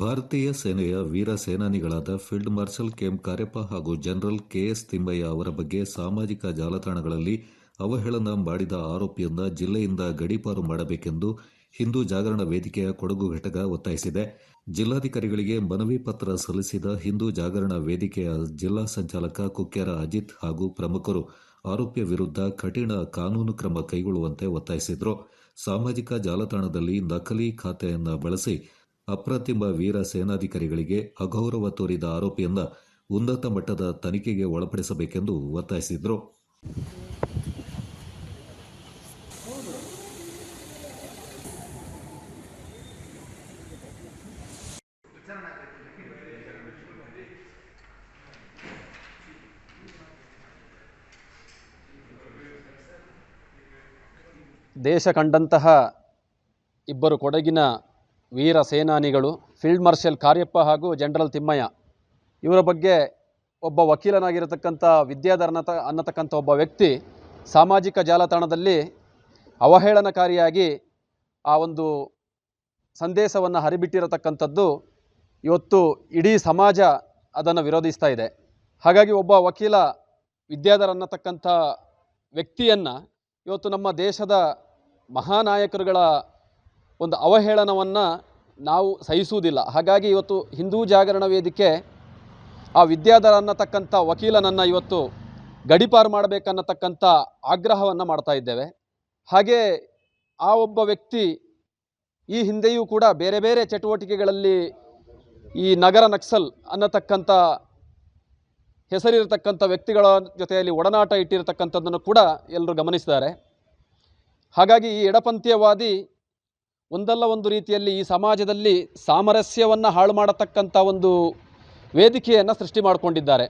ಭಾರತೀಯ ಸೇನೆಯ ವೀರ ಸೇನಾನಿಗಳಾದ ಫೀಲ್ಡ್ ಮಾರ್ಷಲ್ ಕೆಎಂ ಕಾರ್ಯಪ್ಪ ಹಾಗೂ ಜನರಲ್ ಕೆಎಸ್ ತಿಮ್ಮಯ್ಯ ಅವರ ಬಗ್ಗೆ ಸಾಮಾಜಿಕ ಜಾಲತಾಣಗಳಲ್ಲಿ ಅವಹೇಳನ ಮಾಡಿದ ಆರೋಪಿಯನ್ನ ಜಿಲ್ಲೆಯಿಂದ ಗಡೀಪಾರು ಮಾಡಬೇಕೆಂದು ಹಿಂದೂ ಜಾಗರಣ ವೇದಿಕೆಯ ಕೊಡಗು ಘಟಕ ಒತ್ತಾಯಿಸಿದೆ. ಜಿಲ್ಲಾಧಿಕಾರಿಗಳಿಗೆ ಮನವಿ ಪತ್ರ ಸಲ್ಲಿಸಿದ ಹಿಂದೂ ಜಾಗರಣ ವೇದಿಕೆಯ ಜಿಲ್ಲಾ ಸಂಚಾಲಕ ಕುಕ್ಕೇರ ಅಜಿತ್ ಹಾಗೂ ಪ್ರಮುಖರು ಆರೋಪಿಯ ವಿರುದ್ಧ ಕಠಿಣ ಕಾನೂನು ಕ್ರಮ ಕೈಗೊಳ್ಳುವಂತೆ ಒತ್ತಾಯಿಸಿದರು. ಸಾಮಾಜಿಕ ಜಾಲತಾಣದಲ್ಲಿ ನಕಲಿ ಖಾತೆಯನ್ನು ಬಳಸಿ ಅಪ್ರತಿಮ ವೀರ ಸೇನಾಧಿಕಾರಿಗಳಿಗೆ ಅಗೌರವ ತೋರಿದ ಆರೋಪಿಯನ್ನ ಉನ್ನತ ಮಟ್ಟದ ತನಿಖೆಗೆ ಒಳಪಡಿಸಬೇಕೆಂದು ಒತ್ತಾಯಿಸಿದರು. ದೇಶ ಕಂಡಂತಹ ಇಬ್ಬರು ಕೊಡಗಿನ ವೀರ ಸೇನಾನಿಗಳು, ಫೀಲ್ಡ್ ಮಾರ್ಷಲ್ ಕಾರ್ಯಪ್ಪ ಹಾಗೂ ಜನರಲ್ ತಿಮ್ಮಯ್ಯ. ಇವರ ಬಗ್ಗೆ ಒಬ್ಬ ವಕೀಲನಾಗಿರತಕ್ಕಂಥ ವಿದ್ಯಾಧರ ಅನ್ನತ ಅನ್ನತಕ್ಕಂಥ ಒಬ್ಬ ವ್ಯಕ್ತಿ ಸಾಮಾಜಿಕ ಜಾಲತಾಣದಲ್ಲಿ ಅವಹೇಳನಕಾರಿಯಾಗಿ ಆ ಒಂದು ಸಂದೇಶವನ್ನು ಹರಿಬಿಟ್ಟಿರತಕ್ಕಂಥದ್ದು ಇವತ್ತು ಇಡೀ ಸಮಾಜ ಅದನ್ನು ವಿರೋಧಿಸ್ತಾ ಇದೆ. ಹಾಗಾಗಿ ಒಬ್ಬ ವಕೀಲ, ವಿದ್ಯಾಧರ ಅನ್ನತಕ್ಕಂಥ ವ್ಯಕ್ತಿಯನ್ನು ಇವತ್ತು ನಮ್ಮ ದೇಶದ ಮಹಾನಾಯಕರುಗಳ ಒಂದು ಅವಹೇಳನವನ್ನು ನಾವು ಸಹಿಸುವುದಿಲ್ಲ. ಹಾಗಾಗಿ ಇವತ್ತು ಹಿಂದೂ ಜಾಗರಣ ವೇದಿಕೆ ಆ ವಿದ್ಯಾಧರ ಅನ್ನತಕ್ಕಂಥ ವಕೀಲನನ್ನು ಇವತ್ತು ಗಡಿಪಾರು ಮಾಡಬೇಕನ್ನತಕ್ಕಂಥ ಆಗ್ರಹವನ್ನು ಮಾಡ್ತಾ ಇದ್ದೇವೆ. ಹಾಗೆ ಆ ಒಬ್ಬ ವ್ಯಕ್ತಿ ಈ ಹಿಂದೆಯೂ ಕೂಡ ಬೇರೆ ಬೇರೆ ಚಟುವಟಿಕೆಗಳಲ್ಲಿ ಈ ನಗರ ನಕ್ಸಲ್ ಅನ್ನತಕ್ಕಂಥ ಹೆಸರಿರತಕ್ಕಂಥ ವ್ಯಕ್ತಿಗಳ ಜೊತೆಯಲ್ಲಿ ಒಡನಾಟ ಇಟ್ಟಿರತಕ್ಕಂಥದ್ದನ್ನು ಕೂಡ ಎಲ್ಲರೂ ಗಮನಿಸಿದ್ದಾರೆ. ಹಾಗಾಗಿ ಈ ಎಡಪಂಥೀಯವಾದಿ ಒಂದಲ್ಲ ಒಂದು ರೀತಿಯಲ್ಲಿ ಈ ಸಮಾಜದಲ್ಲಿ ಸಾಮರಸ್ಯವನ್ನು ಹಾಳು ಮಾಡತಕ್ಕಂಥ ಒಂದು ವೇದಿಕೆಯನ್ನು ಸೃಷ್ಟಿ ಮಾಡಿಕೊಂಡಿದ್ದಾರೆ.